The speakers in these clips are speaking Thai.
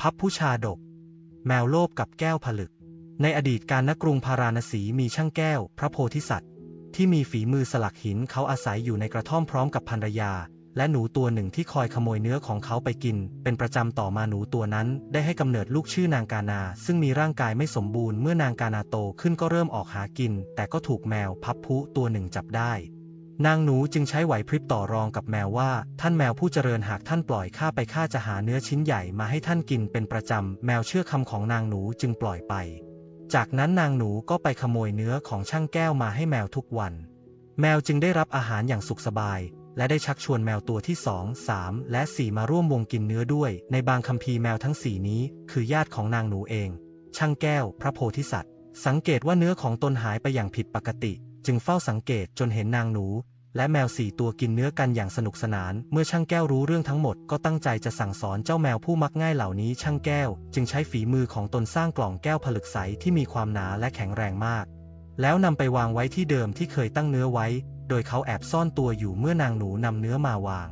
พับผู้ชาดก แมวโลภกับแก้วผลึก ในอดีตการนกรุงพาราณสีมีช่างแก้ว พระโพธิสัตว์ ที่มีฝีมือสลักหินเขาอาศัยอยู่ในกระท่อมพร้อมกับภรรยา และหนูตัวหนึ่งที่คอยขโมยเนื้อของเขาไปกิน เป็นประจำต่อมาหนูตัวนั้น ได้ให้กำเนิดลูกชื่อนางกานา ซึ่งมีร่างกายไม่สมบูรณ์เมื่อนางกานาโตขึ้นก็เริ่มออกหากิน แต่ก็ถูกแมวพับพุตัวหนึ่งจับได้ นางหนูจึงใช้ไหวพริบต่อรองกับแมวว่า ท่านแมวผู้เจริญหากท่านปล่อยข้าไปข้าจะหาเนื้อชิ้นใหญ่มาให้ท่านกินเป็นประจำ แมวเชื่อคำของนางหนูจึงปล่อยไป จากนั้นนางหนูก็ไปขโมยเนื้อของช่างแก้วมาให้แมวทุกวัน แมวจึงได้รับอาหารอย่างสุขสบาย และได้ชักชวนแมวตัวที่สองสามและสี่มาร่วมวงกินเนื้อด้วย ในบางคัมภีร์แมวทั้งสี่นี้ คือญาติของนางหนูเอง ช่างแก้ว พระโพธิสัตว์ สังเกตว่าเนื้อของตนหายไปอย่างผิดปกติจึงเฝ้าสังเกตจนเห็นนางหนู และแมวสี่ตัวกินเนื้อกันอย่างสนุกสนาน เมื่อช่างแก้วรู้เรื่องทั้งหมดก็ตั้งใจจะสั่งสอนเจ้าแมวผู้มักง่ายเหล่านี้ช่างแก้ว จึงใช้ฝีมือของตนสร้างกล่องแก้วผลึกใสที่มีความหนาและแข็งแรงมาก แล้วนำไปวางไว้ที่เดิมที่เคยตั้งเนื้อไว้ โดยเขาแอบซ่อนตัวอยู่เมื่อนางหนูนำเนื้อมาวาง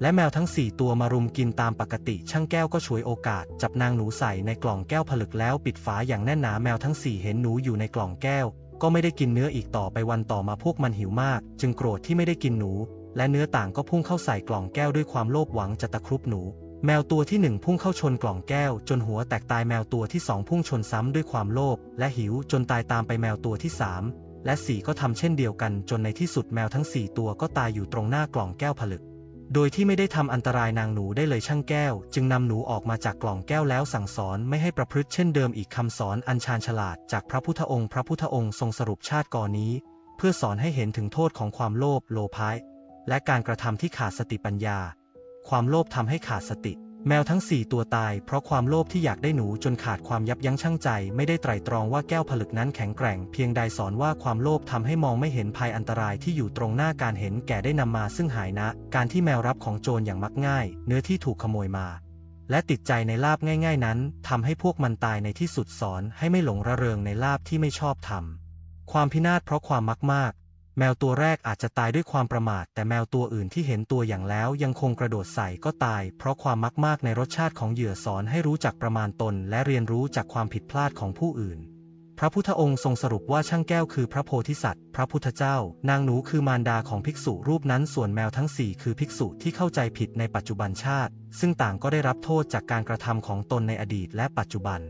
และแมวทั้งสี่ตัวมารุมกินตามปกติ ช่างแก้วก็ฉวยโอกาส จับนางหนูใส่ในกล่องแก้วผลึกแล้วปิดฝาอย่างแน่นหนาแมวทั้งสี่เห็นหนูอยู่ในกล่องแก้ว ก็ไม่ได้กินเนื้ออีกต่อไปวันต่อมาพวกมันหิวมาก จึงโกรธที่ไม่ได้กินหนู และเนื้อต่างก็พุ่งเข้าใส่กล่องแก้วด้วยความโลภหวังจะตะครุบหนู แมวตัวที่หนึ่งพุ่งเข้าชนกล่องแก้ว จนหัวแตกตายแมวตัวที่สองพุ่งชนซ้ำด้วยความโลภและหิวจนตายตามไปแมวตัวที่สามและสี่ก็ทำเช่นเดียวกันจนในที่สุดแมวทั้งสี่ตัวก็ตายอยู่ตรงหน้ากล่องแก้วผลึก โดยที่ไม่ได้ทำอันตรายนางหนูได้เลยช่างแก้ว จึงนำหนูออกมาจากกล่องแก้วแล้วสั่งสอนไม่ให้ประพฤติเช่นเดิมอีกคำสอนอันชาญฉลาดจากพระพุทธองค์พระพุทธองค์ทรงสรุปชาติก่อนนี้ เพื่อสอนให้เห็นถึงโทษของความโลภโลภะและการกระทำที่ขาดสติปัญญา ความโลภทำให้ขาดสติ แมวทั้งสี่ตัวตายเพราะความโลภที่อยากได้หนูจนขาดความยับยั้งชั่งใจ ไม่ได้ไตรตรองว่าแก้วผลึกนั้นแข็งแกร่ง เพียงใดสอนว่าความโลภทำให้มองไม่เห็นภัยอันตรายที่อยู่ตรงหน้าการเห็นแก่ได้นำมาซึ่งหายนะ การที่แมวรับของโจรอย่างมักง่าย เนื้อที่ถูกขโมยมา และติดใจในลาบง่าย ๆนั้นทำให้พวกมันตายในที่สุดสอนให้ไม่หลงระเริงในลาบที่ไม่ชอบทำความพินาศเพราะความมักมาก แมวตัวแรกอาจจะตายด้วยความประมาท แต่แมวตัวอื่นที่เห็นตัวอย่างแล้วยังคงกระโดดใส่ก็ตาย เพราะความมักมากในรสชาติของเหยื่อสอนให้รู้จักประมาณตน และเรียนรู้จากความผิดพลาดของผู้อื่น พระพุทธองค์ทรงสรุปว่าช่างแก้วคือพระโพธิสัตว์ พระพุทธเจ้า นางหนูคือมารดาของภิกษุรูปนั้นส่วนแมวทั้งสี่คือภิกษุที่เข้าใจผิดในปัจจุบันชาติ ซึ่งต่างก็ได้รับโทษจากการกระทำของตนในอดีตและปัจจุบัน